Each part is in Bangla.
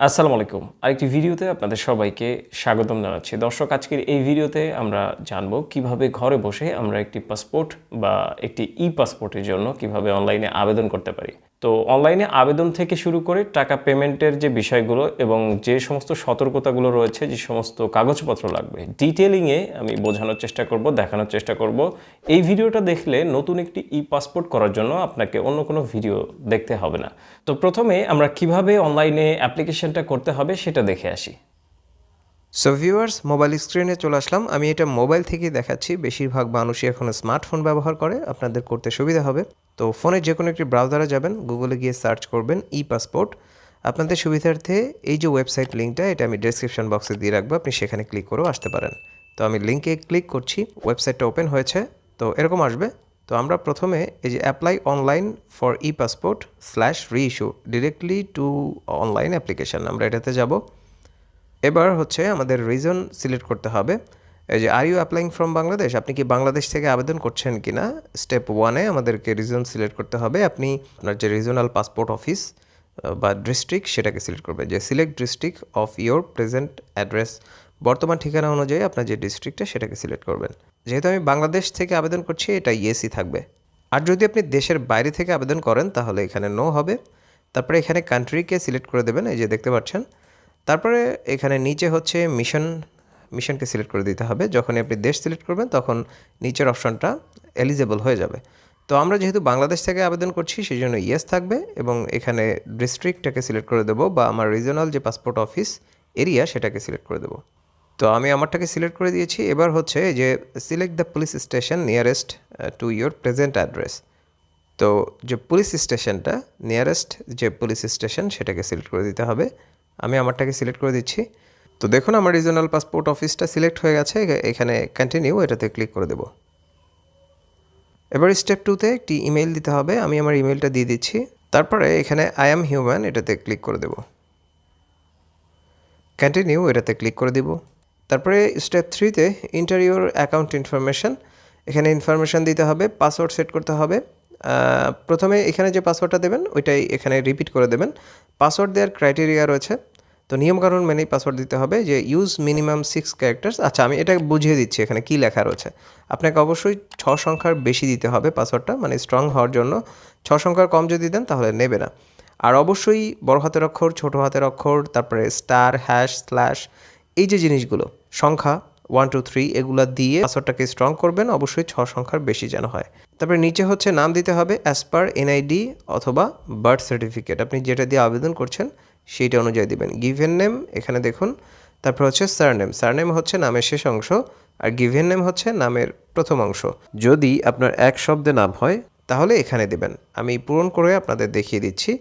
আসসালামু আলাইকুম। আরেকটি ভিডিওতে আপনাদের সবাইকে স্বাগতম জানাচ্ছি। দর্শক, আজকের এই ভিডিওতে আমরা জানব কীভাবে ঘরে বসে আমরা একটি পাসপোর্ট বা একটি ই পাসপোর্টের জন্য কীভাবে অনলাইনে আবেদন করতে পারি। তো অনলাইনে আবেদন থেকে শুরু করে টাকা পেমেন্টের যে বিষয়গুলো এবং যে সমস্ত সতর্কতাগুলো রয়েছে, যে সমস্ত কাগজপত্র লাগবে ডিটেলিংয়ে আমি বোঝানোর চেষ্টা করব, দেখানোর চেষ্টা করব। এই ভিডিওটা দেখলে নতুন একটি ই পাসপোর্ট করার জন্য আপনাকে অন্য কোনো ভিডিও দেখতে হবে না। তো প্রথমে আমরা কীভাবে অনলাইনে অ্যাপ্লিকেশনটা করতে হবে সেটা দেখে আসি। সো ভিউয়ার্স মোবাইল স্ক্রিনে চলে আসলাম। আমি এটা মোবাইল থেকেই দেখাচ্ছি। বেশিরভাগ মানুষই এখন স্মার্টফোন ব্যবহার করে। আপনাদের করতে সুবিধা হবে। তো ফোনে যে কোনো একটি ব্রাউজারে যাবেন গুগলে গিয়ে সার্চ করবেন ই পাসপোর্ট আপনাদের সুবিধার্থে এই যে ওয়েবসাইট লিঙ্কটা এটা আমি ডেসক্রিপশন বক্সে দিয়ে রাখব। আপনি সেখানে ক্লিক করেও আসতে পারেন। তো আমি লিঙ্কে ক্লিক করছি। ওয়েবসাইটটা ওপেন হয়েছে। তো এরকম আসবে। তো আমরা প্রথমে এই যে apply online for e passport slash re issue directly to online application আমরা এটাতে যাব। এবার হচ্ছে আমাদের রিজন সিলেক্ট করতে হবে। এই যে are you applying from Bangladesh আপনি কি বাংলাদেশ থেকে আবেদন করছেন কি না স্টেপ ওয়ানে আমাদেরকে রিজন সিলেক্ট করতে হবে। আপনি আপনার যে রিজনাল পাসপোর্ট অফিস বা ডিস্ট্রিক্ট সেটাকে সিলেক্ট করবেন। যে select district of your present address বর্তমান ঠিকানা অনুযায়ী আপনার যে ডিস্ট্রিক্টটা সেটাকে সিলেক্ট করবেন। যেহেতু আমি বাংলাদেশ থেকে আবেদন করছি, এটা ইয়েসই থাকবে। আর যদি আপনি দেশের বাইরে থেকে আবেদন করেন, তাহলে এখানে নো হবে। তারপরে এখানে কান্ট্রিকে সিলেক্ট করে দেবেন। এই যে, দেখতে পাচ্ছেন? তারপরে এখানে নিচে হচ্ছে মিশন মিশনকে সিলেক্ট করে দিতে হবে। যখনই আপনি দেশ সিলেক্ট করবেন, তখন নিচের অপশনটা এলিজেবল হয়ে যাবে। তো আমরা যেহেতু বাংলাদেশ থেকে আবেদন করছি সেই জন্য ইয়েস থাকবে এবং এখানে ডিস্ট্রিক্টটাকে সিলেক্ট করে দেবো বা আমার রিজনাল যে পাসপোর্ট অফিস এরিয়া সেটাকে সিলেক্ট করে দেবো। তো আমি আমারটাকে সিলেক্ট করে দিয়েছি। এবার হচ্ছে যে select the police station nearest to your present address তো যে পুলিশ স্টেশনটা নিয়ারেস্ট যে পুলিশ স্টেশন সেটাকে সিলেক্ট করে দিতে হবে। আমি আমারটাকে সিলেক্ট করে দিচ্ছি। তো দেখুন, আমার রিজনাল পাসপোর্ট অফিসটা সিলেক্ট হয়ে গেছে। এখানে কন্টিনিউ এটাতে ক্লিক করে দেবো। এবার স্টেপ টুতে একটি ইমেল দিতে হবে। আমি আমার ইমেলটা দিয়ে দিচ্ছি। তারপরে এখানে আই অ্যাম হিউম্যান এটাতে ক্লিক করে দেবো। কন্টিনিউ এটাতে ক্লিক করে দিব। তারপরে স্টেপ থ্রিতে ইন্টারিওর অ্যাকাউন্ট ইনফরমেশন এখানে ইনফরমেশন দিতে হবে পাসওয়ার্ড সেট করতে হবে। প্রথমে এখানে যে পাসওয়ার্ডটা দেবেন, ওইটাই এখানে রিপিট করে দেবেন। পাসওয়ার্ড দেওয়ার ক্রাইটেরিয়া রয়েছে। তো নিয়মকানুন মেনেই পাসওয়ার্ড দিতে হবে যে ইউজ মিনিমাম সিক্স ক্যারেক্টার্স আচ্ছা আমি এটা বুঝিয়ে দিচ্ছি এখানে কী লেখা রয়েছে। আপনাকে অবশ্যই ছ সংখ্যার বেশি দিতে হবে পাসওয়ার্ডটা মানে স্ট্রং হওয়ার জন্য। ছ সংখ্যার কম যদি দেন, তাহলে নেবে না। আর অবশ্যই বড় হাতের অক্ষর, ছোট হাতের অক্ষর, তারপরে স্টার হ্যাশ স্ল্যাশ এই যে জিনিসগুলো, সংখ্যা ওয়ান, টু, থ্রি এগুলা দিয়ে পাসওয়ার্ডটাকে স্ট্রং করবেন, অবশ্যই ছ সংখ্যার বেশি যেন হয়। তারপরে নিচে হচ্ছে নাম দিতে হবে অ্যাজ পার এনআইডি অথবা বার্থ সার্টিফিকেট আপনি যেটা দিয়ে আবেদন করছেন, সেইটা অনুযায়ী দিবেন। গিভেন নেম এখানে দেখুন। তারপর হচ্ছে সারনেম সারনেম হচ্ছে নামের শেষ অংশ আর গিভেন নেম হচ্ছে নামের প্রথম অংশ। যদি আপনার এক শব্দে নাম হয়, তাহলে এখানে দেবেন। আমি পূরণ করে আপনাদের দেখিয়ে দিচ্ছি।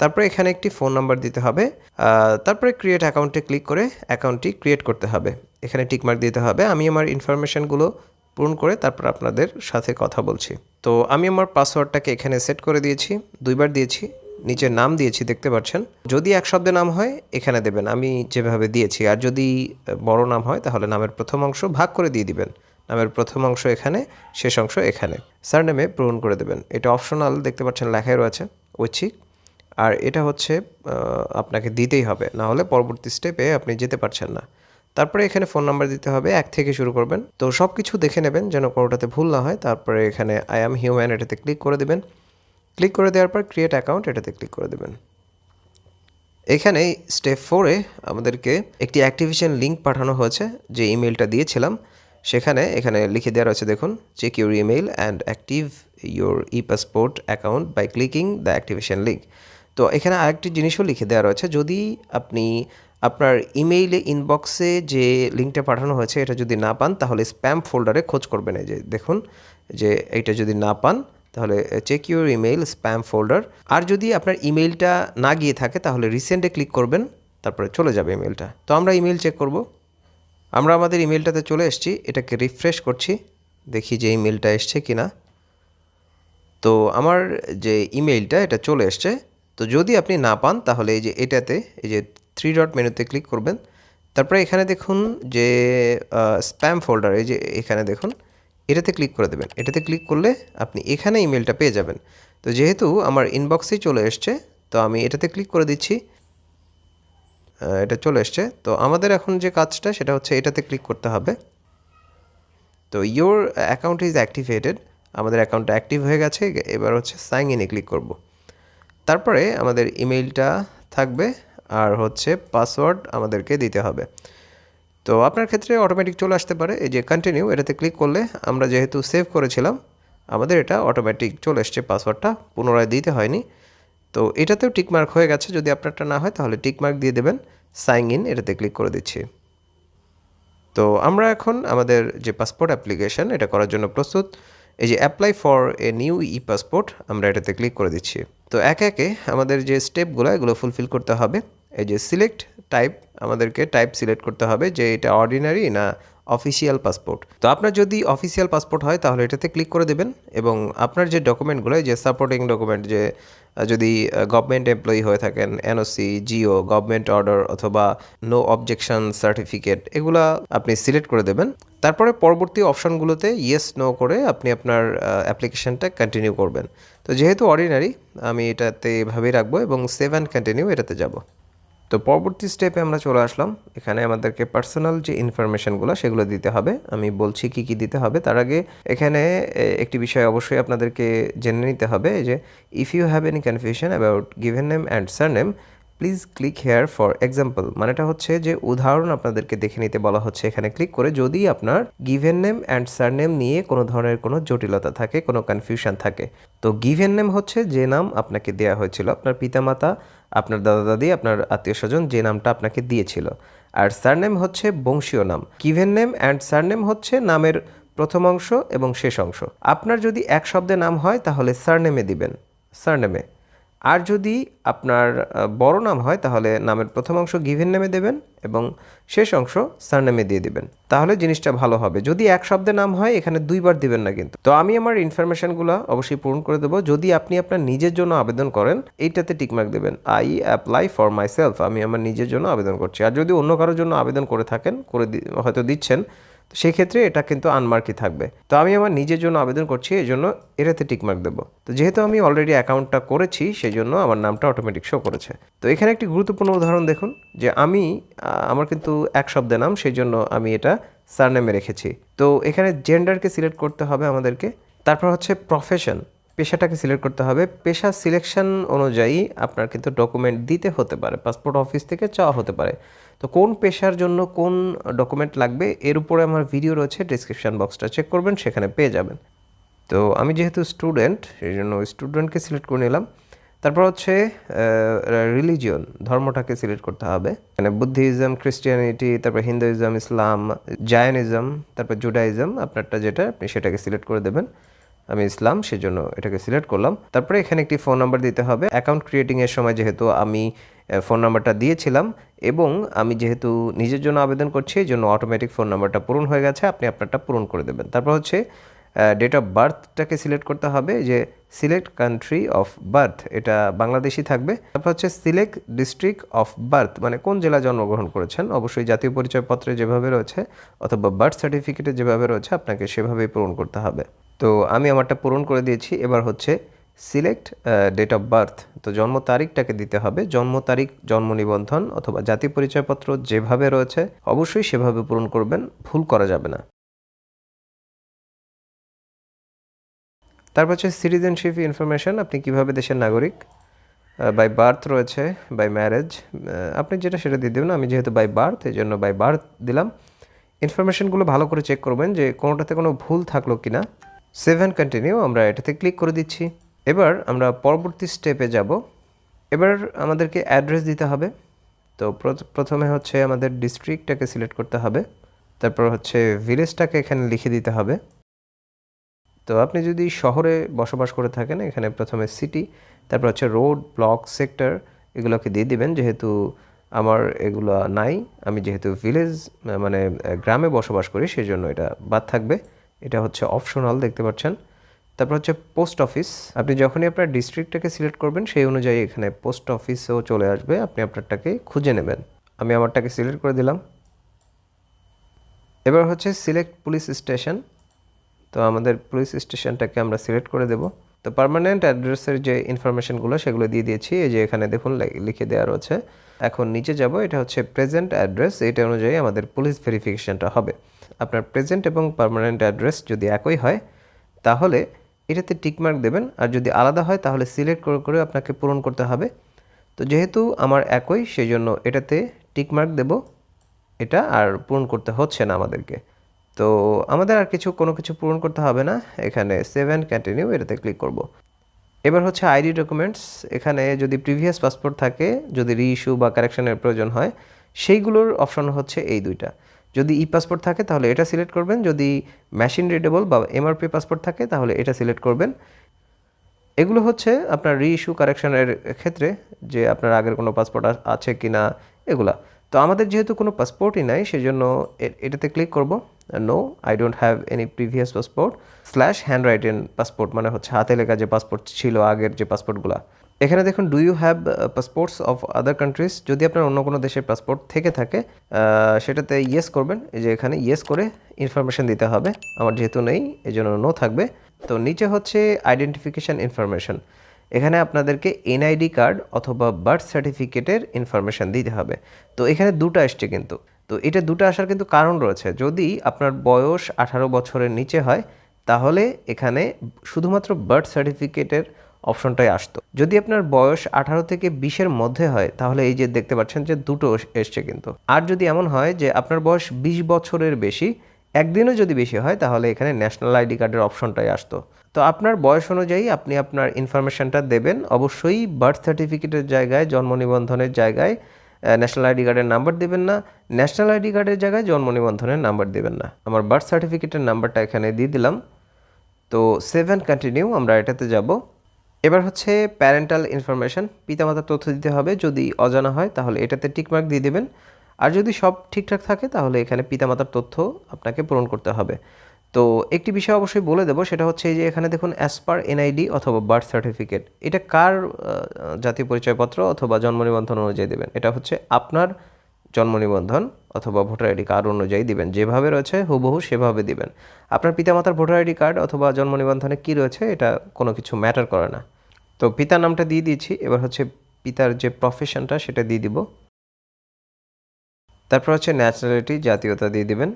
তারপরে এখানে একটি ফোন নাম্বার দিতে হবে। তারপরে ক্রিয়েট অ্যাকাউন্টে ক্লিক করে অ্যাকাউন্টটি ক্রিয়েট করতে হবে। এখানে টিকমার্ক দিতে হবে। আমি আমার ইনফরমেশনগুলো পূরণ করে তারপর আপনাদের সাথে কথা বলছি। তো আমি আমার পাসওয়ার্ডটাকে এখানে সেট করে দিয়েছি, দুইবার দিয়েছি, নিচে নাম দিয়েছি, দেখতে পাচ্ছেন। যদি এক শব্দে নাম হয়, এখানে দেবেন। আমি যেভাবে দিয়েছি। আর যদি বড় নাম হয়, তাহলে নামের প্রথম অংশ ভাগ করে দিয়ে দিবেন। নামের প্রথম অংশ এখানে, শেষ অংশ এখানে। স্যার নেমে পূরণ করে দেবেন। এটা অপশনাল দেখতে পাচ্ছেন, লেখাই রয়েছে, ঐচ্ছিক। আর এটা হচ্ছে আপনাকে দিতেই হবে। না হলে পরবর্তী স্টেপে আপনি যেতে পারছেন না। তারপরে এখানে ফোন নাম্বার দিতে হবে, এক থেকে শুরু করবেন। তো সব কিছু দেখে নেবেন যেন কোনোটাতে ভুল না হয়। তারপরে এখানে আই অ্যাম হিউম্যান এটাতে ক্লিক করে দেবেন। ক্লিক করে দেওয়ার পর ক্রিয়েট অ্যাকাউন্ট এটাতে ক্লিক করে দেবেন। এখানে স্টেপ ফোরে আমাদেরকে একটি অ্যাক্টিভেশন লিঙ্ক পাঠানো হয়েছে, যে ইমেলটা দিয়েছিলাম। সেখানে এখানে লিখে দেওয়া রয়েছে, দেখুন check your email and active your e passport account by clicking the activation link তো এখানে আরেকটি জিনিসও লিখে দেওয়া রয়েছে। যদি আপনি আপনার ইমেইলে ইনবক্সে যে লিঙ্কটা পাঠানো হয়েছে, এটা যদি না পান, তাহলে স্প্যাম ফোল্ডারে খোঁজ করবেন এই যে, দেখুন, যে এইটা যদি না পান, তাহলে check your email spam folder আর যদি আপনার ইমেইলটা না গিয়ে থাকে, তাহলে রিসেন্টে ক্লিক করবেন, তারপরে চলে যাবে ইমেলটা তো আমরা ইমেল চেক করব। আমরা আমাদের ইমেলটাতে চলে এসেছি, এটাকে রিফ্রেশ করছি, দেখি যে ইমেলটা এসছে কি না তো আমার যে ইমেইলটা এটা চলে এসছে। তো যদি আপনি না পান, তাহলে এই যে এটাতে, এই যে থ্রি ডট মেনুতে ক্লিক করবেন। তারপরে এখানে দেখুন যে স্প্যাম ফোল্ডার এই যে এখানে দেখুন, এটাতে ক্লিক করে দেবেন। এটাতে ক্লিক করলে আপনি এখানে ইমেলটা পেয়ে যাবেন। তো যেহেতু আমার ইনবক্সেই চলে এসছে, তো আমি এটাতে ক্লিক করে দিচ্ছি। এটা চলে এসছে। তো আমাদের এখন যে কাজটা, সেটা হচ্ছে এটাতে ক্লিক করতে হবে। তো ইওর অ্যাকাউন্ট ইজ অ্যাক্টিভেটেড আমাদের অ্যাকাউন্টটা অ্যাক্টিভ হয়ে গেছে, এবার হচ্ছে সাইন ইনে ক্লিক করব। তারপরে আমাদের ইমেইলটা থাকবে আর হচ্ছে পাসওয়ার্ড আমাদেরকে দিতে হবে। তো আপনার ক্ষেত্রে অটোমেটিক চলে আসতে পারে, এই যে কন্টিনিউ এটাতে ক্লিক করলে আমরা যেহেতু সেভ করেছিলাম, আমাদের এটা অটোমেটিক চলে এসছে পাসওয়ার্ডটা পুনরায় দিতে হয়নি। তো এটাতেও টিকমার্ক হয়ে গেছে, যদি আপনারটা না হয় তাহলে টিকমার্ক দিয়ে দেবেন সাইন ইন এটাতে ক্লিক করে দিচ্ছি। তো আমরা এখন আমাদের যে পাসপোর্ট অ্যাপ্লিকেশন এটা করার জন্য প্রস্তুত। এই যে apply for a new e passport আমরা এটাতে ক্লিক করে দিচ্ছি। তো একে একে আমাদের যে স্টেপগুলো এগুলো ফুলফিল করতে হবে। এই যে সিলেক্ট টাইপ আমাদেরকে টাইপ সিলেক্ট করতে হবে যে এটা অর্ডিনারি না অফিসিয়াল পাসপোর্ট। তো আপনার যদি অফিসিয়াল পাসপোর্ট হয়, তাহলে এটাতে ক্লিক করে দেবেন এবং আপনার যে ডকুমেন্টগুলো যে সাপোর্টিং ডকুমেন্ট যে যদি গভর্নমেন্ট এমপ্লয়ি হয়ে থাকেন এনওসি জিও গভর্নমেন্ট অর্ডার অথবা নো অবজেকশন সার্টিফিকেট এগুলা আপনি সিলেক্ট করে দেবেন। তারপরে পরবর্তী অপশনগুলোতে ইয়েস নো করে আপনি আপনার অ্যাপ্লিকেশনটা কন্টিনিউ করবেন। তো যেহেতু অর্ডিনারি আমি এটাতে এভাবেই রাখব এবং সেভ অ্যান্ড কন্টিনিউ এটাতে যাব। তো পরবর্তী স্টেপে আমরা চলে আসলাম। এখানে আমাদেরকে পার্সোনাল যে ইনফরমেশানগুলো সেগুলো দিতে হবে। আমি বলছি কি কি দিতে হবে। তার আগে এখানে একটি বিষয় অবশ্যই আপনাদেরকে জেনে নিতে হবে যে if you have any confusion about given name and surname please click here for example মানেটা হচ্ছে যে উদাহরণ আপনাদেরকে দেখে নিতে বলা হচ্ছে। এখানে ক্লিক করে যদি আপনার given name and surname নিয়ে কোনো ধরনের কোনো জটিলতা থাকে, কোনো কনফিউশন থাকে। তো গিভেন নেম হচ্ছে যে নাম আপনাকে দেওয়া হয়েছিল। আপনার পিতামাতা, আপনার দাদা দাদি আপনার আত্মীয় স্বজন যে নামটা আপনাকে দিয়েছিল। আর সারনেম হচ্ছে বংশীয় নাম। গিভেন নেম অ্যান্ড সারনেম হচ্ছে নামের প্রথম অংশ এবং শেষ অংশ। আপনার যদি এক শব্দে নাম হয় তাহলে সারনেমে দিবেন। সারনেমে আর যদি আপনার বড় নাম হয়, তাহলে নামের প্রথম অংশ গিভেন নেমে দেবেন এবং শেষ অংশ সারনেমে দিয়ে দিবেন। তাহলে জিনিসটা ভালো হবে। যদি এক শব্দে নাম হয়, এখানে দুইবার দিবেন না কিন্তু। তো আমি আমার ইনফরমেশনগুলো অবশ্যই পূরণ করে দেবো। যদি আপনি আপনার নিজের জন্য আবেদন করেন, এইটাতে টিকমার্ক দেবেন। I apply for my self আমি আমার নিজের জন্য আবেদন করছি। আর যদি অন্য কারোর জন্য আবেদন করে থাকেন, করে হয়তো দিচ্ছেন তো সেই ক্ষেত্রে এটা কিন্তু আনমার্কই থাকবে। তো আমি আমার নিজের জন্য আবেদন করছি এই জন্য এটাতে টিকমার্ক দেবো। তো যেহেতু আমি অলরেডি অ্যাকাউন্টটা করেছি সেই জন্য আমার নামটা অটোমেটিক শো করেছে। তো এখানে একটি গুরুত্বপূর্ণ উদাহরণ দেখুন, যে আমি আমার কিন্তু এক শব্দে নাম সেই জন্য আমি এটা সারনেমে রেখেছি। তো এখানে জেন্ডারকে সিলেক্ট করতে হবে আমাদেরকে। তারপর হচ্ছে প্রফেশন পেশাটাকে সিলেক্ট করতে হবে। পেশা সিলেকশন অনুযায়ী আপনার কিন্তু ডকুমেন্ট দিতে হতে পারে পাসপোর্ট অফিস থেকে চাওয়া হতে পারে। তো কোন পেশার জন্য কোন ডকুমেন্ট লাগবে, এর উপরে আমার ভিডিও রয়েছে ডিসক্রিপশন বক্সটা চেক করবেন, সেখানে পেয়ে যাবেন। তো আমি যেহেতু স্টুডেন্ট সেই জন্য স্টুডেন্টকে সিলেক্ট করে নিলাম। তারপর হচ্ছে রিলিজিয়ন ধর্মটাকে সিলেক্ট করতে হবে। মানে বুদ্ধিজম খ্রিস্টিয়ানিটি তারপর হিন্দুইজম ইসলাম জায়নিজম তারপর জুডাইজম আপনারটা যেটা, আপনি সেটাকে সিলেক্ট করে দেবেন। আমি ইসলাম, সেজন্য এটাকে সিলেক্ট করলাম। তারপরে এখানে একটি ফোন নাম্বার দিতে হবে। অ্যাকাউন্ট ক্রিয়েটিং এর সময় যেহেতু আমি ফোন নাম্বারটা দিয়েছিলাম এবং আমি যেহেতু নিজের জন্য আবেদন করছি এই জন্য অটোমেটিক ফোন নাম্বারটা পূরণ হয়ে গেছে। আপনি আপনারটা পূরণ করে দেবেন। তারপর হচ্ছে ডেট অফ বার্থটাকে সিলেক্ট করতে হবে যে সিলেক্ট কান্ট্রি অফ বার্থ এটা বাংলাদেশি থাকবে। তারপর হচ্ছে সিলেক্ট ডিস্ট্রিক্ট অফ বার্থ মানে কোন জেলা জন্মগ্রহণ করেছেন? অবশ্যই জাতীয় পরিচয়পত্রে যেভাবে রয়েছে অথবা বার্থ সার্টিফিকেটে যেভাবে রয়েছে, আপনাকে সেভাবেই পূরণ করতে হবে। তো আমি আমারটা পূরণ করে দিয়েছি। এবার হচ্ছে সিলেক্ট ডেট অফ বার্থ তো জন্ম তারিখটাকে দিতে হবে। জন্ম তারিখ, জন্ম নিবন্ধন অথবা জাতীয় পরিচয়পত্র যেভাবে রয়েছে অবশ্যই সেভাবে পূরণ করবেন, ভুল করা যাবে না। তারপর হচ্ছে সিটিজেনশিপ ইনফরমেশন আপনি কীভাবে দেশের নাগরিক? বাই বার্থ রয়েছে বাই ম্যারেজ আপনি যেটা সেটা দিয়ে দেবেন। আমি যেহেতু বাই বার্থ এই জন্য বাই বার্থ দিলাম। ইনফরমেশনগুলো ভালো করে চেক করবেন যে কোনোটাতে কোনো ভুল থাকল কি না সেভেন কন্টিনিউ আমরা এটাতে ক্লিক করে দিচ্ছি। এবার আমরা পরবর্তী স্টেপে যাব। এবার আমাদেরকে অ্যাড্রেস দিতে হবে। তো প্রথমে হচ্ছে আমাদের ডিস্ট্রিক্টটাকে সিলেক্ট করতে হবে। তারপর হচ্ছে ভিলেজটাকে এখানে লিখে দিতে হবে। তো আপনি যদি শহরে বসবাস করে থাকেন, এখানে প্রথমে সিটি তারপর হচ্ছে রোড ব্লক সেক্টর এগুলোকে দিয়ে দিবেন। যেহেতু আমার এগুলো নাই, আমি যেহেতু ভিলেজ মানে গ্রামে বসবাস করি সেই জন্য এটা বাদ থাকবে। এটা হচ্ছে অপশনাল দেখতে পাচ্ছেন। তারপর হচ্ছে পোস্ট অফিস আপনি যখনই আপনার ডিস্ট্রিক্টটাকে সিলেক্ট করবেন, সেই অনুযায়ী এখানে পোস্ট অফিসেও চলে আসবে, আপনি আপনারটাকে খুঁজে নেবেন। আমি আমারটাকে সিলেক্ট করে দিলাম। এবার হচ্ছে সিলেক্ট পুলিশ স্টেশন তো আমাদের পুলিশ স্টেশনটাকে আমরা সিলেক্ট করে দেব। তো পার্মানেন্ট অ্যাড্রেসের যে ইনফরমেশনগুলো সেগুলো দিয়ে দিয়েছি। এই যে এখানে দেখুন লিখে দেওয়া রয়েছে। এখন নিচে যাব, এটা হচ্ছে প্রেজেন্ট অ্যাড্রেস এটা অনুযায়ী আমাদের পুলিশ ভেরিফিকেশানটা হবে। আপনার প্রেজেন্ট এবং পার্মানেন্ট অ্যাড্রেস যদি একই হয়, তাহলে এটাতে টিকমার্ক দেবেন, আর যদি আলাদা হয়, তাহলে সিলেক্ট করে করে আপনাকে পূরণ করতে হবে। তো যেহেতু আমার একই সেই জন্য এটাতে টিকমার্ক দেব, এটা আর পূরণ করতে হচ্ছে না আমাদেরকে। তো আমাদের আর কিছু, কোনো কিছু পূরণ করতে হবে না। এখানে সেভেন কন্টিনিউ এটাতে ক্লিক করব। এবার হচ্ছে আইডি ডকুমেন্টস এখানে যদি প্রিভিয়াস পাসপোর্ট থাকে, যদি রিইস্যু বা কারেকশনের প্রয়োজন হয়, সেইগুলোর অপশন হচ্ছে এই দুইটা। যদি ই পাসপোর্ট থাকে, তাহলে এটা সিলেক্ট করবেন। যদি মেশিন রিডেবল বা এমআরপি পাসপোর্ট থাকে, তাহলে এটা সিলেক্ট করবেন। এগুলো হচ্ছে আপনার রিইস্যু কারেকশনের ক্ষেত্রে যে আপনার আগের কোনো পাসপোর্ট আছে কি না এগুলা। তো আমাদের যেহেতু কোনো পাসপোর্টই নাই, সেজন্য এটাতে ক্লিক করব। No I don't have any previous passport slash handwritten passport মানে হচ্ছে হাতে লেখা যে পাসপোর্ট ছিল আগের যে পাসপোর্টগুলো এখানে দেখুন do you have passports of other countries যদি আপনার অন্য কোনো দেশের পাসপোর্ট থেকে থাকে সেটাতে ইয়েস করবেন। এই যে এখানে ইয়েস করে ইনফরমেশন দিতে হবে। আমার যেহেতু নেই এই জন্য নো থাকবে। তো নিচে হচ্ছে আইডেন্টিফিকেশন ইনফরমেশন এখানে আপনাদেরকে এনআইডি কার্ড অথবা বার্থ সার্টিফিকেটের ইনফরমেশন দিতে হবে। তো এখানে দুটো আসছে কিন্তু। তো এটা দুটো আসার কিন্তু কারণ রয়েছে। যদি আপনার বয়স আঠারো বছরের নিচে হয়, তাহলে এখানে শুধুমাত্র বার্থ সার্টিফিকেটের অপশনটাই আসতো। যদি আপনার বয়স আঠারো থেকে বিশের মধ্যে হয়, তাহলে এই যে দেখতে পাচ্ছেন যে দুটো এস- এসছে কিন্তু। আর যদি এমন হয় যে আপনার বয়স বিশ বছরের বেশি একদিনও যদি বেশি হয়, তাহলে এখানে ন্যাশনাল আইডি কার্ডের অপশনটাই আসতো। তো আপনার বয়স অনুযায়ী আপনি আপনার ইনফরমেশনটা দেবেন। অবশ্যই বার্থ সার্টিফিকেটের জায়গায়, জন্ম নিবন্ধনের জায়গায় ন্যাশনাল আইডি কার্ডের নাম্বার দেবেন না। ন্যাশনাল আইডি কার্ডের জায়গায় জন্ম নিবন্ধনের নাম্বার দেবেন না। আমার বার্থ সার্টিফিকেটের নাম্বারটা এখানে দিয়ে দিলাম। তো সেভেন কন্টিনিউ আমরা এটাতে যাব। এবার হচ্ছে প্যারেন্টাল ইনফরমেশন পিতামাতার তথ্য দিতে হবে। যদি অজানা হয়, তাহলে এটাতে টিকমার্ক দিয়ে দেবেন। আর যদি সব ঠিকঠাক থাকে, তাহলে এখানে পিতামাতার তথ্য আপনাকে পূরণ করতে হবে। তো একটি বিষয় অবশ্যই বলে দেবো, সেটা হচ্ছে যে এখানে দেখুন অ্যাজ পার এনআইডি অথবা বার্থ সার্টিফিকেট এটা কার জাতীয় পরিচয়পত্র অথবা জন্ম নিবন্ধন অনুযায়ী দেবেন? এটা হচ্ছে আপনার জন্ম নিবন্ধন অথবা ভোটার আইডি কার্ড অনুযায়ী দিবেন। যেভাবে রয়েছে হুবহু সেভাবে দিবেন। আপনার পিতামাতার ভোটার আইডি কার্ড অথবা জন্ম নিবন্ধনে কী রয়েছে, এটা কোনো কিছু ম্যাটার করে না। তো পিতার নামটা দিয়ে দিয়েছি এবার হচ্ছে পিতার যে প্রফেশনটা সেটা দিয়ে দিব। তারপর হচ্ছে ন্যাশনালিটি জাতীয়তা দিয়ে দিবেন।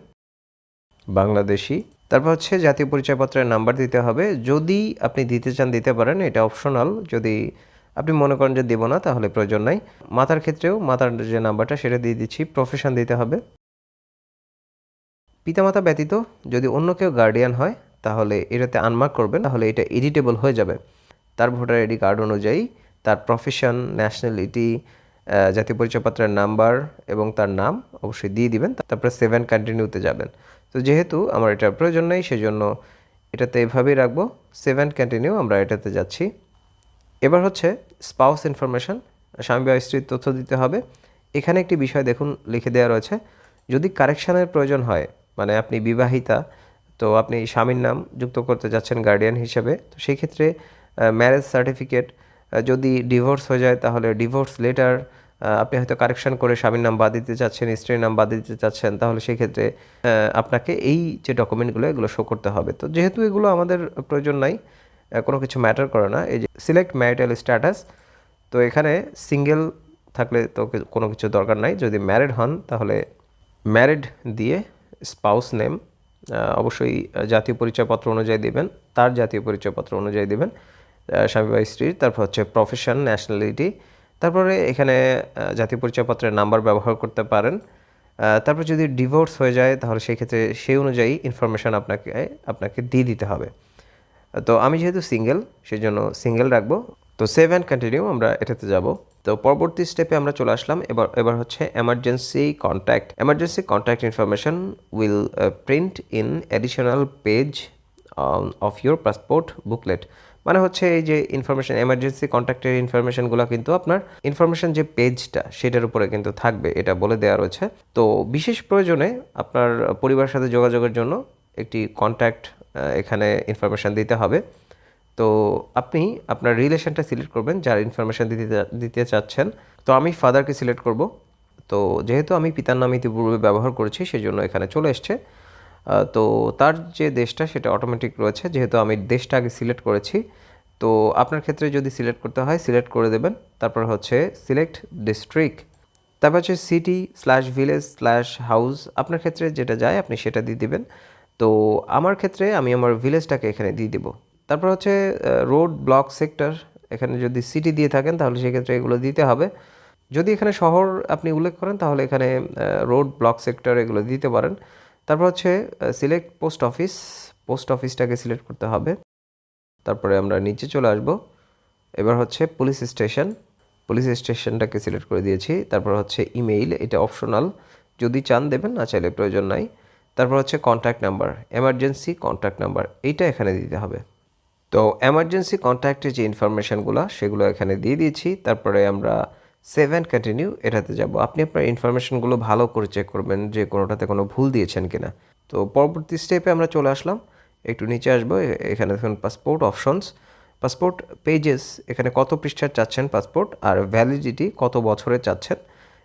বাংলাদেশি। তারপর হচ্ছে জাতীয় পরিচয়পত্রের নাম্বার দিতে হবে। যদি আপনি দিতে চান, দিতে পারেন, এটা অপশনাল যদি আপনি মনে করেন যে দেবো না, তাহলে প্রয়োজন নাই। মাতার ক্ষেত্রেও মাতার যে নাম্বারটা সেটা দিয়ে দিচ্ছি। প্রফেশন দিতে হবে। পিতামাতা ব্যতীত যদি অন্য কেউ গার্ডিয়ান হয়, তাহলে এটাতে আনমার্ক করবেন। তাহলে এটা এডিটেবল হয়ে যাবে। তার ভোটার আইডি কার্ড অনুযায়ী তার প্রফেশন ন্যাশনালিটি জাতীয় পরিচয়পত্রের নাম্বার এবং তার নাম অবশ্যই দিয়ে দিবেন, তারপরে সেভেন কন্টিনিউতে যাবেন। তো যেহেতু আমার এটার প্রয়োজন নেই, সেজন্য এটাতে এভাবেই রাখব। সেভেন কন্টিনিউ আমরা এটাতে যাচ্ছি। এবার হচ্ছে স্পাউস ইনফরমেশন স্বামী বা স্ত্রীর তথ্য দিতে হবে। এখানে একটি বিষয় দেখুন, লিখে দেওয়া রয়েছে। যদি কারেকশানের প্রয়োজন হয় মানে আপনি বিবাহিতা, তো আপনি স্বামীর নাম যুক্ত করতে যাচ্ছেন গার্ডিয়ান হিসেবে, তো সেই ক্ষেত্রে ম্যারেজ সার্টিফিকেট যদি ডিভোর্স হয়ে যায়, তাহলে ডিভোর্স লেটার আপনি হয়তো কারেকশন করে স্বামীর নাম বাদ দিতে চাচ্ছেন, স্ত্রীর নাম বাদ দিতে চাচ্ছেন, তাহলে সেই ক্ষেত্রে আপনাকে এই যে ডকুমেন্টগুলো এগুলো শো করতে হবে। তো যেহেতু এগুলো আমাদের প্রয়োজন নাই কোনো কিছু ম্যাটার করে না, এই যে সিলেক্ট ম্যারিটাল স্ট্যাটাস তো এখানে সিঙ্গেল থাকলে তো কোনো কিছু দরকার নাই। যদি ম্যারিড হন, তাহলে ম্যারিড দিয়ে স্পাউস নেম অবশ্যই জাতীয় পরিচয়পত্র অনুযায়ী দেবেন, তার জাতীয় পরিচয়পত্র অনুযায়ী দেবেন স্বামী বা স্ত্রীর। তারপর হচ্ছে প্রফেশন ন্যাশনালিটি তারপরে এখানে জাতীয় পরিচয়পত্রের নাম্বার ব্যবহার করতে পারেন। তারপর যদি ডিভোর্স হয়ে যায়, তাহলে সেই ক্ষেত্রে সেই অনুযায়ী ইনফরমেশান আপনাকে আপনাকে দিয়ে দিতে হবে। তো আমি যেহেতু সিঙ্গেল সেই জন্য সিঙ্গেল রাখব। তো সেভ অ্যান্ড কন্টিনিউ আমরা এটাতে যাব। তো পরবর্তী স্টেপে আমরা চলে আসলাম। এবার এবার হচ্ছে emergency contact emergency contact information will print in additional page of your passport booklet মানে হচ্ছে এই যে ইনফরমেশন এমার্জেন্সি কন্ট্যাক্টের ইনফরমেশনগুলো কিন্তু আপনার ইনফরমেশন যে পেজটা সেটার উপরে কিন্তু থাকবে, এটা বলে দেওয়া রয়েছে। তো বিশেষ প্রয়োজনে আপনার পরিবারের সাথে যোগাযোগের জন্য একটি কন্ট্যাক্ট এখানে ইনফরমেশন দিতে হবে। তো আপনি আপনার রিলেশনটা সিলেক্ট করবেন, যার ইনফরমেশন দিতে দিতে চাচ্ছেন। তো আমি ফাদারকে সিলেক্ট করব। তো যেহেতু আমি পিতার নাম ইতিপূর্বে ব্যবহার করেছি সেই জন্য এখানে চলে এসছে। তো তার যে দেশটা সেটা অটোমেটিক রয়েছে, যেহেতু আমি দেশটা আগে সিলেক্ট করেছি, তো আপনার ক্ষেত্রে যদি সিলেক্ট করতে হয় সিলেক্ট করে দেবেন। তারপর হচ্ছে সিলেক্ট ডিস্ট্রিক্ট তারপর হচ্ছে city slash village slash house আপনার ক্ষেত্রে যেটা যায় আপনি সেটা দিয়ে দিবেন। তো আমার ক্ষেত্রে আমি আমার ভিলেজটাকে এখানে দিয়ে দিব। তারপর হচ্ছে রোড ব্লক সেক্টর এখানে যদি সিটি দিয়ে থাকেন, তাহলে সেক্ষেত্রে এগুলো দিতে হবে। যদি এখানে শহর আপনি উল্লেখ করেন, তাহলে এখানে রোড ব্লক সেক্টর এগুলো দিতে পারেন। তারপর হচ্ছে সিলেক্ট পোস্ট অফিস পোস্ট অফিসটাকে সিলেক্ট করতে হবে। তারপরে আমরা নিচে চলে আসব। এবার হচ্ছে পুলিশ স্টেশন পুলিশ স্টেশনটাকে সিলেক্ট করে দিয়েছি। তারপর হচ্ছে ইমেইল এটা অপশনাল যদি চান দেবেন, না চাইলে প্রয়োজন নাই। তারপর হচ্ছে contact number emergency contact number এইটা এখানে দিতে হবে। তো এমার্জেন্সি কন্ট্যাক্টের যে ইনফরমেশানগুলো সেগুলো এখানে দিয়ে দিয়েছি। তারপরে আমরা সেভ অ্যান্ড কন্টিনিউ এটাতে যাব। আপনি আপনার ইনফরমেশনগুলো ভালো করে চেক করবেন যে কোনোটাতে কোনো ভুল দিয়েছেন কিনা। তো পরবর্তী স্টেপে আমরা চলে আসলাম। একটু নিচে আসব এখানে দেখুন পাসপোর্ট অপশনস পাসপোর্ট পেজেস এখানে কত পৃষ্ঠার চাচ্ছেন পাসপোর্ট আর ভ্যালিডিটি কত বছরের চাচ্ছেন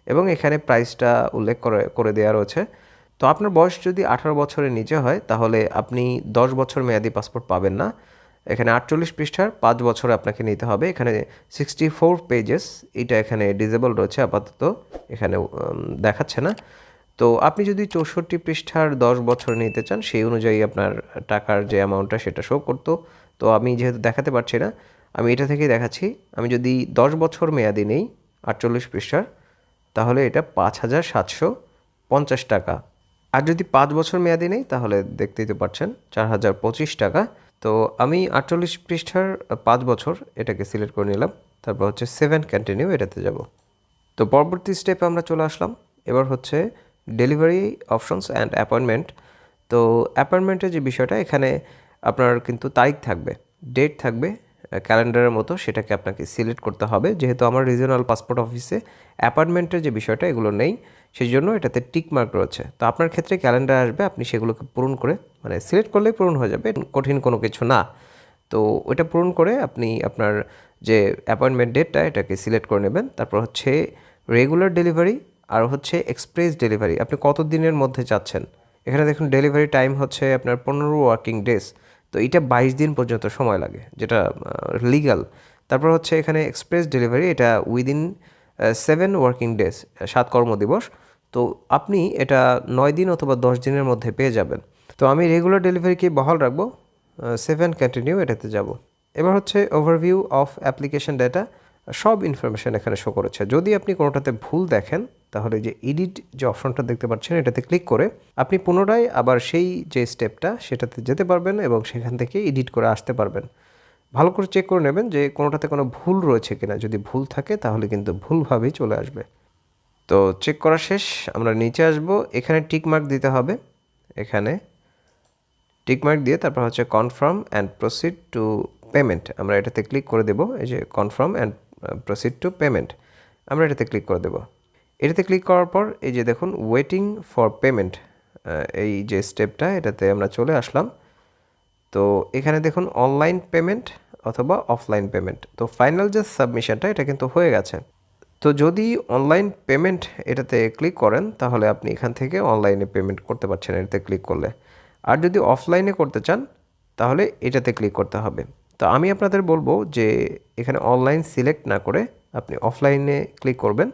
এবং এখানে প্রাইসটা উল্লেখ করে করে দেওয়া রয়েছে। তো আপনার বয়স যদি আঠারো বছরের নিচে হয়, তাহলে আপনি দশ বছর মেয়াদি পাসপোর্ট পাবেন না। এখানে আটচল্লিশ পৃষ্ঠার পাঁচ বছর আপনাকে নিতে হবে। এখানে সিক্সটি ফোর পেজেস এটা এখানে ডিজেবল রয়েছে, আপাতত এখানে দেখাচ্ছে না। তো আপনি যদি চৌষট্টি পৃষ্ঠার দশ বছর নিতে চান, সেই অনুযায়ী আপনার টাকার যে অ্যামাউন্টটা সেটা শো করতো। তো আমি যেহেতু দেখাতে পারছি না, আমি এটা থেকেই দেখাচ্ছি, আমি যদি দশ বছর মেয়াদি নেই, আটচল্লিশ পৃষ্ঠার, তাহলে এটা পাঁচ হাজার সাতশো পঞ্চাশ টাকা। আর যদি পাঁচ বছর মেয়াদি নেই, তাহলে দেখতেই তো পারছেন, চার হাজার পঁচিশ টাকা। তো আমি আটচল্লিশ পৃষ্ঠার পাঁচ বছর এটাকে সিলেক্ট করে নিলাম। তারপর হচ্ছে সেভেন কন্টিনিউ এটাতে যাব। তো পরবর্তী স্টেপে আমরা চলে আসলাম। এবার হচ্ছে ডেলিভারি অপশনস অ্যান্ড অ্যাপয়েন্টমেন্ট তো অ্যাপয়েন্টমেন্টের যে বিষয়টা, এখানে আপনার কিন্তু তারিখ থাকবে ডেট থাকবে ক্যালেন্ডারের মতো সেটাকে আপনাকে সিলেক্ট করতে হবে। যেহেতু আমার রিজিওনাল পাসপোর্ট অফিসে অ্যাপয়েন্টমেন্টের যে বিষয়টা, এগুলো নেই। সেই জন্য এটাতে টিক মার্ক রয়েছে। তো আপনার ক্ষেত্রে ক্যালেন্ডার আসবে, আপনি সেগুলোকে পূরণ করে মানে সিলেক্ট করলেই পূরণ হয়ে যাবে, কঠিন কোনো কিছু না। তো ওইটা পূরণ করে আপনি আপনার যে অ্যাপয়েন্টমেন্ট ডেটটা এটাকে সিলেক্ট করে নেবেন। তারপর হচ্ছে রেগুলার ডেলিভারি আর হচ্ছে এক্সপ্রেস ডেলিভারি আপনি কত দিনের মধ্যে চাচ্ছেন এখানে দেখুন ডেলিভারি টাইম হচ্ছে আপনার পনেরো ওয়ার্কিং ডেজ তো এটা বাইশ দিন পর্যন্ত সময় লাগে, যেটা লিগাল তারপর হচ্ছে এখানে এক্সপ্রেস ডেলিভারি এটা উইদিন সেভেন ওয়ার্কিং ডেজ সাত কর্মদিবস। তো আপনি এটা নয় দিন অথবা দশ দিনের মধ্যে পেয়ে যাবেন। তো আমি রেগুলার ডেলিভারিকে বহাল রাখব সেভেন কন্টিনিউ এটাতে যাব। এবার হচ্ছে ওভারভিউ অফ অ্যাপ্লিকেশন ডেটা সব ইনফরমেশন এখানে শো করেছে। যদি আপনি কোনোটাতে ভুল দেখেন, তাহলে যে এডিট যে অপশনটা দেখতে পাচ্ছেন, এটাতে ক্লিক করে আপনি পুনরায় আবার সেই যে স্টেপটা সেটাতে যেতে পারবেন এবং সেখান থেকে এডিট করে আসতে পারবেন। ভালো করে চেক করে নেবেন যে কোনোটাতে কোনো ভুল রয়েছে কিনা। যদি ভুল থাকে, তাহলে কিন্তু ভুলভাবেই চলে আসবে। তো চেক করা শেষ, আমরা নিচে আসব। এখানে টিক মার্ক দিতে হবে। এখানে টিকমার্ক দিয়ে তারপর হচ্ছে confirm and proceed to payment আমরা এটাতে ক্লিক করে দেব, এই যে confirm and proceed to payment আমরা এটাতে ক্লিক করে দেব। এটাতে ক্লিক করার পর এই যে দেখুন ওয়েটিং ফর পেমেন্ট এই যে স্টেপটা এটাতে আমরা চলে আসলাম। তো এখানে দেখুন অনলাইন পেমেন্ট অথবা অফলাইন পেমেন্ট তো ফাইনাল যে সাবমিশনটা এটা কিন্তু হয়ে গেছে। তো যদি অনলাইন পেমেন্ট এটাতে ক্লিক করেন, তাহলে আপনি এখান থেকে অনলাইনে পেমেন্ট করতে পারছেন, এটাতে ক্লিক করলে। আর যদি অফলাইনে করতে চান, তাহলে এটাতে ক্লিক করতে হবে। তো আমি আপনাদের বলব যে, এখানে অনলাইন সিলেক্ট না করে আপনি অফলাইনে ক্লিক করবেন।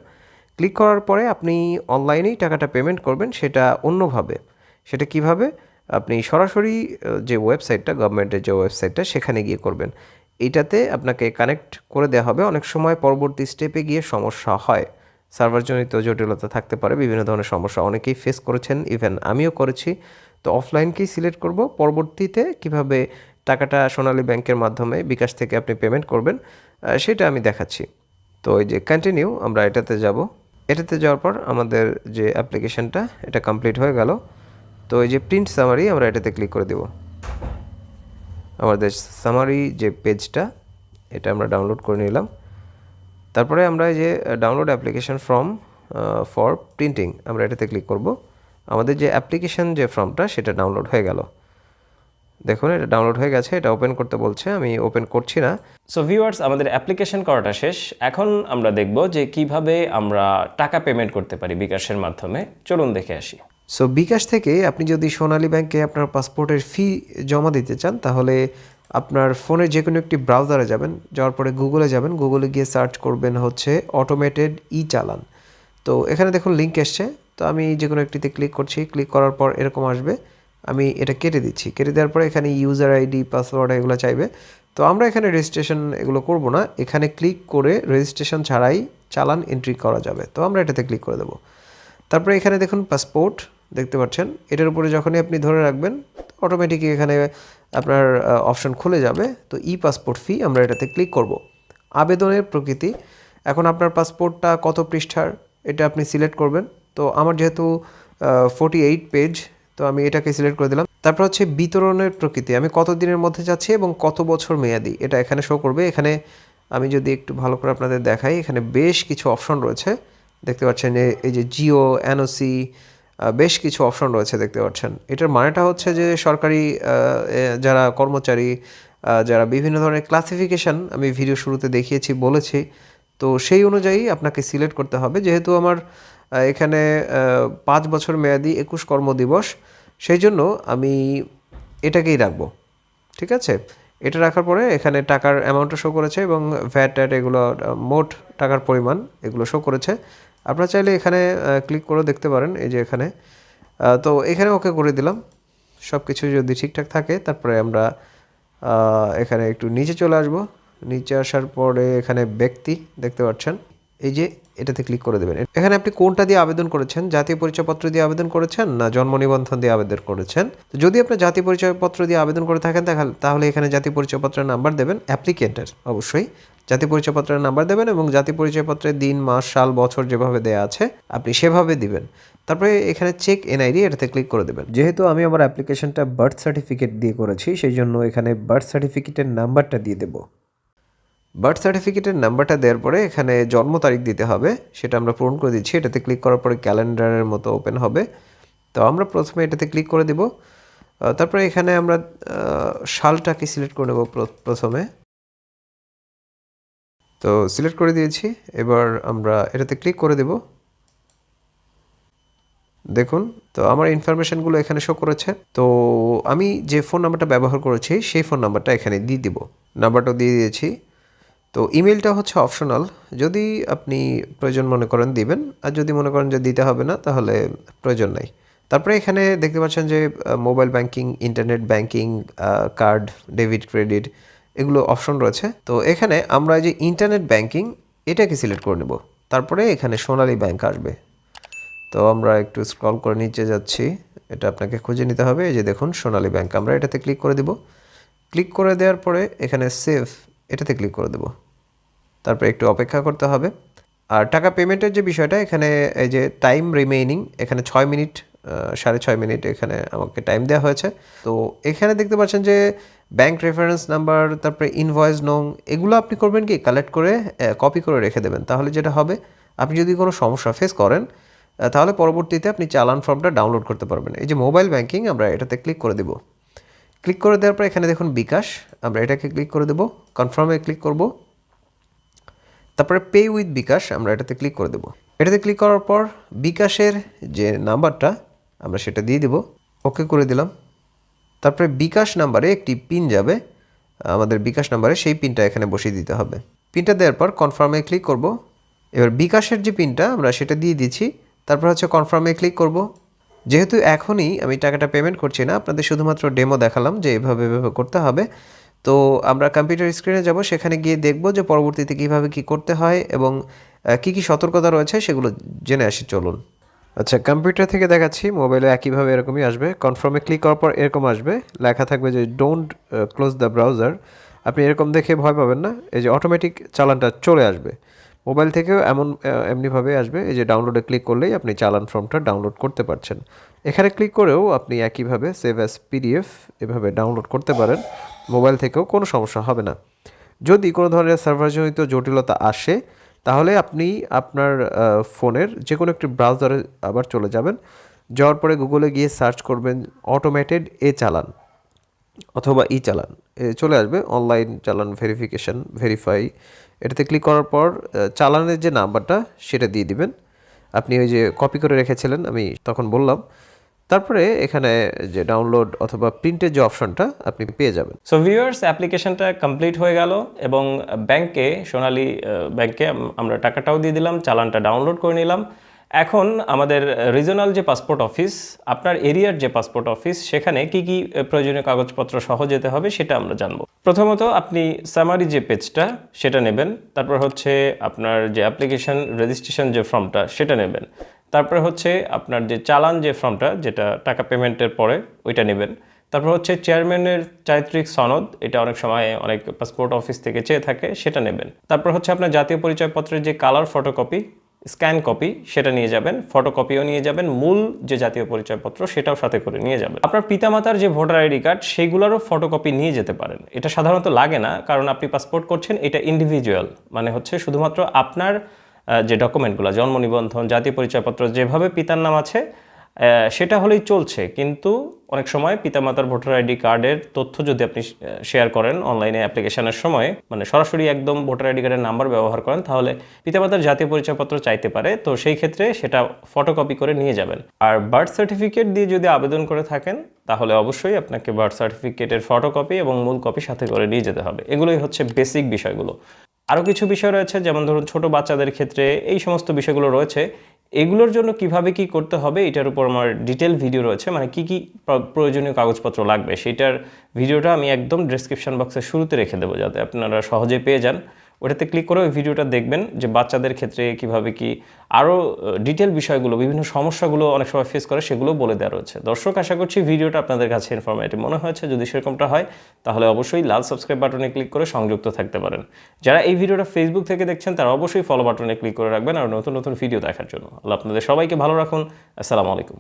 ক্লিক করার পরে আপনি অনলাইনেই টাকাটা পেমেন্ট করবেন, সেটা অন্যভাবে। সেটা কীভাবে? আপনি সরাসরি যে ওয়েবসাইটটা গভর্নমেন্টের যে ওয়েবসাইটটা সেখানে গিয়ে করবেন। এইটাতে আপনাকে কানেক্ট করে দেওয়া হবে। অনেক সময় পরবর্তী স্টেপে গিয়ে সমস্যা হয়। সার্ভারজনিত জটিলতা থাকতে পারে, বিভিন্ন ধরনের সমস্যা অনেকেই ফেস করেছেন ইভেন আমিও করেছি। তো অফলাইনকেই সিলেক্ট করব? পরবর্তীতে কীভাবে টাকাটা সোনালী ব্যাংকের মাধ্যমে বিকাশ থেকে আপনি পেমেন্ট করবেন সেটা আমি দেখাচ্ছি। তো এই যে কন্টিনিউ আমরা এটাতে যাব। এটাতে যাওয়ার পর আমাদের যে অ্যাপ্লিকেশনটা এটা কমপ্লিট হয়ে গেল। তো এই যে প্রিন্ট সামারি আমরা এটাতে ক্লিক করে দেব। আমাদের সামারি যে পেজটা এটা আমরা ডাউনলোড করে নিলাম। তারপরে আমরা যে download application form for printing আমরা এটাতে ক্লিক করব। আমাদের যে অ্যাপ্লিকেশন যে ফর্মটা সেটা ডাউনলোড হয়ে গেল। দেখুন, এটা ডাউনলোড হয়ে গেছে, এটা ওপেন করতে বলছে, আমি ওপেন করছি না। সো ভিউয়ার্স আমাদের অ্যাপ্লিকেশন করাটা শেষ। এখন আমরা দেখব যে কীভাবে আমরা টাকা পেমেন্ট করতে পারি বিকাশের মাধ্যমে। চলুন দেখে আসি। সো বিকাশ থেকে আপনি যদি সোনালী ব্যাংকে আপনার পাসপোর্টের ফি জমা দিতে চান, তাহলে আপনার ফোনে যে কোনো একটি ব্রাউজারে যাবেন, যাওয়ার পরে গুগলে যাবেন গুগলে গিয়ে সার্চ করবেন হচ্ছে অটোমেটেড ই চালান তো এখানে দেখুন লিঙ্ক এসছে, তো আমি যে কোনো একটিতে ক্লিক করছি ক্লিক করার পর এরকম আসবে। আমি এটা কেটে দিচ্ছি, কেটে দেওয়ার পরে এখানে ইউজার আইডি পাসওয়ার্ড এগুলো চাইবে। তো আমরা এখানে রেজিস্ট্রেশন এগুলো করব না, এখানে ক্লিক করে রেজিস্ট্রেশন ছাড়াই চালান এন্ট্রি করা যাবে। তো আমরা এটাতে ক্লিক করে দেবো। তারপরে এখানে দেখুন পাসপোর্ট দেখতে পাচ্ছেন। এটার উপরে যখনই আপনি ধরে রাখবেন অটোমেটিকই এখানে, আপনার অপশন খুলে যাবে। তো ই পাসপোর্ট ফি আমরা এটাতে ক্লিক করব। আবেদনের প্রকৃতি। এখন আপনার পাসপোর্টটা কত পৃষ্ঠার, এটা আপনি সিলেক্ট করবেন। তো আমার যেহেতু ফোর্টি এইট পেজ তো আমি এটাকে সিলেক্ট করে দিলাম। তারপর হচ্ছে বিতরণের প্রকৃতি। আমি কত দিনের মধ্যে যাচ্ছি এবং কত বছর মেয়াদি? এটা এখানে শো করবে। এখানে আমি যদি একটু ভালো করে আপনাদের দেখাই, এখানে বেশ কিছু অপশন রয়েছে। দেখতে পাচ্ছেন এই যে জিও এনওসি বেশ কিছু অপশন রয়েছে দেখতে পাচ্ছেন। এটার মানেটা হচ্ছে যে সরকারি যারা কর্মচারী যারা বিভিন্ন ধরনের ক্লাসিফিকেশন আমি ভিডিও শুরুতে দেখিয়েছি, বলেছি, তো সেই অনুযায়ী আপনাকে সিলেক্ট করতে হবে। যেহেতু আমার এখানে পাঁচ বছর মেয়াদি একুশ কর্মদিবস সেই জন্য আমি এটাকেই রাখব। ঠিক আছে? এটা রাখার পরে এখানে টাকার অ্যামাউন্টটা শো করেছে এবং ভ্যাট ট্যাট এগুলো মোট টাকার পরিমাণ এগুলো শো করেছে। আপনারা চাইলে এখানে ক্লিক করে দেখতে পারেন, এই যে এখানে। তো এখানে ওকে করে দিলাম। সব কিছু যদি ঠিকঠাক থাকে, তারপরে আমরা এখানে একটু নিচে চলে আসব। নিচে আসার পরে এখানে ব্যক্তি দেখতে পাচ্ছেন। এই যে এটাতে ক্লিক করে দেবেন। এখানে আপনি কোনটা দিয়ে আবেদন করেছেন? জাতীয় পরিচয়পত্র দিয়ে আবেদন করেছেন না জন্ম নিবন্ধন দিয়ে আবেদন করেছেন? তো যদি আপনি জাতীয় পরিচয়পত্র দিয়ে আবেদন করে থাকেন তাহলে- এখানে জাতীয় পরিচয়পত্রের নাম্বার দেবেন। অ্যাপ্লিকেন্টের, অবশ্যই। জাতীয় পরিচয়পত্রের নাম্বার দেবেন এবং জাতীয় পরিচয়পত্রের দিন মাস সাল বছর যেভাবে দেয়া আছে আপনি সেভাবে দিবেন। তারপরে এখানে চেক এনআইডি এটাতে ক্লিক করে দেবেন। যেহেতু আমি আমার অ্যাপ্লিকেশনটা বার্থ সার্টিফিকেট দিয়ে করেছি সেই জন্য এখানে বার্থ সার্টিফিকেটের নাম্বারটা দিয়ে দেবো। বার্থ সার্টিফিকেটের নাম্বারটা দেওয়ার পরে এখানে জন্ম তারিখ দিতে হবে সেটা আমরা পূরণ করে দিচ্ছি। এটাতে ক্লিক করার পরে ক্যালেন্ডারের মতো ওপেন হবে। তো আমরা প্রথমে এটাতে ক্লিক করে দিব। তারপরে এখানে আমরা সালটাকে সিলেক্ট করে নেব প্র- প্রথমে। তো সিলেক্ট করে দিয়েছি। এবার আমরা এটাতে ক্লিক করে দেব। দেখুন, তো আমার ইনফরমেশনগুলো এখানে শো করেছে। তো আমি যে ফোন নাম্বারটা ব্যবহার করেছি, সেই ফোন নাম্বারটা এখানে দিয়ে দিব। নাম্বারটাও দিয়ে দিয়েছি। তো ইমেলটা হচ্ছে অপশনাল যদি আপনি প্রয়োজন মনে করেন দিবেন। আর যদি মনে করেন যে দিতে হবে না, তাহলে প্রয়োজন নাই। তারপরে এখানে দেখতে পাচ্ছেন যে mobile banking internet banking card debit credit এগুলো অপশন রয়েছে। তো এখানে আমরা যে ইন্টারনেট ব্যাংকিং এটাকে সিলেক্ট করে নেব। তারপরে এখানে সোনালী ব্যাংক আসবে। তো আমরা একটু স্ক্রল করে নিচে যাচ্ছি। এটা আপনাকে খুঁজে নিতে হবে। এই যে দেখুন, সোনালী ব্যাংক আমরা এটাতে ক্লিক করে দিব। ক্লিক করে দেওয়ার পরে এখানে সেভ এটাতে ক্লিক করে দেব। তারপরে একটু অপেক্ষা করতে হবে। আর টাকা পেমেন্টের যে বিষয়টা, এখানে এই যে টাইম রিমেইনিং এখানে ছয় মিনিট সাড়ে ছয় মিনিট এখানে আমাকে টাইম দেওয়া হয়েছে। তো এখানে দেখতে পাচ্ছেন যে ব্যাংক রেফারেন্স নাম্বার তারপরে ইনভয়েস নং, এগুলো আপনি করবেন কি কালেক্ট করে কপি করে রেখে দেবেন। তাহলে যেটা হবে, আপনি যদি কোনো সমস্যা ফেস করেন তাহলে পরবর্তীতে আপনি চালান ফর্মটা ডাউনলোড করতে পারবেন। এই যে মোবাইল ব্যাংকিং আমরা এটাতে ক্লিক করে দেব। ক্লিক করে দেওয়ার পর এখানে দেখুন বিকাশ, আমরা এটাকে ক্লিক করে দেব কনফার্মে ক্লিক করব। তারপরে পে উইথ বিকাশ, আমরা এটাতে ক্লিক করে দেব। এটাতে ক্লিক করার পর বিকাশের যে নাম্বারটা আমরা সেটা দিয়ে দেব। ওকে করে দিলাম। তারপরে বিকাশ নাম্বারে একটি পিন যাবে। আমাদের বিকাশ নাম্বারে সেই পিনটা এখানে বসিয়ে দিতে হবে। পিনটা দেওয়ার পর কনফার্মে ক্লিক করব। এবার বিকাশের যে পিনটা আমরা সেটা দিয়ে দিচ্ছি। তারপর হচ্ছে কনফার্মে ক্লিক করব। যেহেতু এখনই আমি টাকাটা পেমেন্ট করছি না, আপনাদের শুধুমাত্র ডেমো দেখালাম যে এভাবে এভাবে করতে হবে। তো আমরা কম্পিউটার স্ক্রিনে যাব, সেখানে গিয়ে দেখব যে পরবর্তীতে কীভাবে কি করতে হয় এবং কি কি সতর্কতা রয়েছে সেগুলো জেনে আসি, চলুন। আচ্ছা কম্পিউটার থেকে দেখাচ্ছি মোবাইলে একইভাবে এরকমই আসবে। কনফার্মে ক্লিক করার পর এরকম আসবে। লেখা থাকবে যে ডোন্ট ক্লোজ দ্য ব্রাউজার আপনি এরকম দেখে ভয় পাবেন না। এই যে অটোমেটিক চালানটা চলে আসবে। মোবাইল থেকেও এমন এমনিভাবে আসবে। এই যে ডাউনলোডে ক্লিক করলেই আপনি চালান ফর্মটা ডাউনলোড করতে পারছেন। এখানে ক্লিক করেও আপনি একইভাবে সেভ অ্যাস পিডিএফ এভাবে ডাউনলোড করতে পারেন। মোবাইল থেকেও কোনো সমস্যা হবে না। যদি কোনো ধরনের সার্ভারজনিত জটিলতা আসে তাহলে আপনি আপনার ফোনের যে কোনো একটি ব্রাউজারে আবার চলে যাবেন। যাওয়ার পরে গুগলে গিয়ে সার্চ করবেন অটোমেটেড এ চালান অথবা ই চালান। এ চলে আসবে অনলাইন চালান ভেরিফিকেশন ভেরিফাই এটাতে ক্লিক করার পর চালানের যে নাম্বারটা সেটা দিয়ে দিবেন। আপনি ওই যে কপি করে রেখেছিলেন, আমি তখন বললাম। তারপরে এখানে যে ডাউনলোড অথবা প্রিন্টের যে অপশনটা আপনি পেয়ে যাবেন। সো ভিউয়ার্স অ্যাপ্লিকেশনটা কমপ্লিট হয়ে গেল এবং ব্যাংকে, সোনালী ব্যাংকে আমরা টাকাটাও দিয়ে দিলাম, চালানটা ডাউনলোড করে নিলাম। এখন আমাদের রিজনাল যে পাসপোর্ট অফিস আপনার এরিয়ার যে পাসপোর্ট অফিস সেখানে কি কি প্রয়োজনীয় কাগজপত্র সহ যেতে হবে সেটা আমরা জানব। প্রথমত আপনি সামারি যে পেজটা সেটা নেবেন। তারপর হচ্ছে আপনার যে অ্যাপ্লিকেশন রেজিস্ট্রেশন যে ফর্মটা সেটা নেবেন। তারপরে হচ্ছে আপনার যে চালান যে ফর্মটা, যেটা টাকা পেমেন্টের পরে ওইটা নেবেন। তারপর হচ্ছে চেয়ারম্যানের চারিত্রিক সনদ, এটা অনেক সময় অনেক পাসপোর্ট অফিস থেকে চেয়ে থাকে, সেটা নেবেন। তারপর হচ্ছে আপনার জাতীয় পরিচয়পত্রের যে কালার ফটোকপি স্ক্যান কপি সেটা নিয়ে যাবেন। ফটোকপিও নিয়ে যাবেন, মূল যে জাতীয় পরিচয়পত্র, সেটাও সাথে করে নিয়ে যাবেন। আপনার পিতামাতার যে ভোটার আইডি কার্ড সেগুলোরও ফটোকপি নিয়ে যেতে পারেন। এটা সাধারণত লাগে না, কারণ আপনি পাসপোর্ট করছেন, এটা ইন্ডিভিজুয়াল মানে হচ্ছে শুধুমাত্র আপনার যে ডকুমেন্টগুলো জন্ম নিবন্ধন, জাতীয় পরিচয়পত্র, যেভাবে পিতার নাম আছে সেটা হলেই চলছে। কিন্তু অনেক সময় পিতামাতার ভোটার আইডি কার্ডের তথ্য যদি আপনি শেয়ার করেন অনলাইনে অ্যাপ্লিকেশনের সময় মানে সরাসরি একদম ভোটার আইডি কার্ডের নাম্বার ব্যবহার করেন, তাহলে পিতামাতার জাতীয় পরিচয়পত্র চাইতে পারে। তো সেই ক্ষেত্রে সেটা ফটোকপি করে নিয়ে যাবেন। আর বার্থ সার্টিফিকেট দিয়ে যদি আবেদন করে থাকেন, তাহলে অবশ্যই আপনাকে বার্থ সার্টিফিকেটের ফটোকপি এবং মূল কপি সাথে করে নিয়ে যেতে হবে। এগুলোই হচ্ছে বেসিক বিষয়গুলো। আরও কিছু বিষয় রয়েছে, যেমন ধরুন ছোট বাচ্চাদের ক্ষেত্রে এই সমস্ত বিষয়গুলো রয়েছে। এগুলোর জন্য কীভাবে কি করতে হবে, এটার উপর আমার ডিটেল ভিডিও রয়েছে। মানে কি কি প্রয়োজনীয় কাগজপত্র লাগবে, সেটার ভিডিওটা আমি একদম ডেসক্রিপশন বক্সের শুরুতে রেখে দেবো, যাতে আপনারা সহজে পেয়ে যান। ওটাতে ক্লিক করে ওই ভিডিওটা দেখবেন যে বাচ্চাদের ক্ষেত্রে কীভাবে কি আরও ডিটেল বিষয়গুলো, বিভিন্ন সমস্যাগুলো অনেক সময় ফেস করে, সেগুলো বলে দেওয়া রয়েছে। দর্শক, আশা করছি ভিডিওটা আপনাদের কাছে ইনফরমেটিভ মনে হয়েছে যদি সেরকমটা হয়, তাহলে অবশ্যই লাল সাবস্ক্রাইব বাটনে ক্লিক করে সংযুক্ত থাকতে পারেন। যারা এই ভিডিওটা ফেসবুক থেকে দেখছেন, তারা অবশ্যই ফলো বাটনে ক্লিক করে রাখবেন আর নতুন নতুন ভিডিও দেখার জন্য। আল্লাহ আপনাদের সবাইকে ভালো রাখুন। আসসালামু আলাইকুম।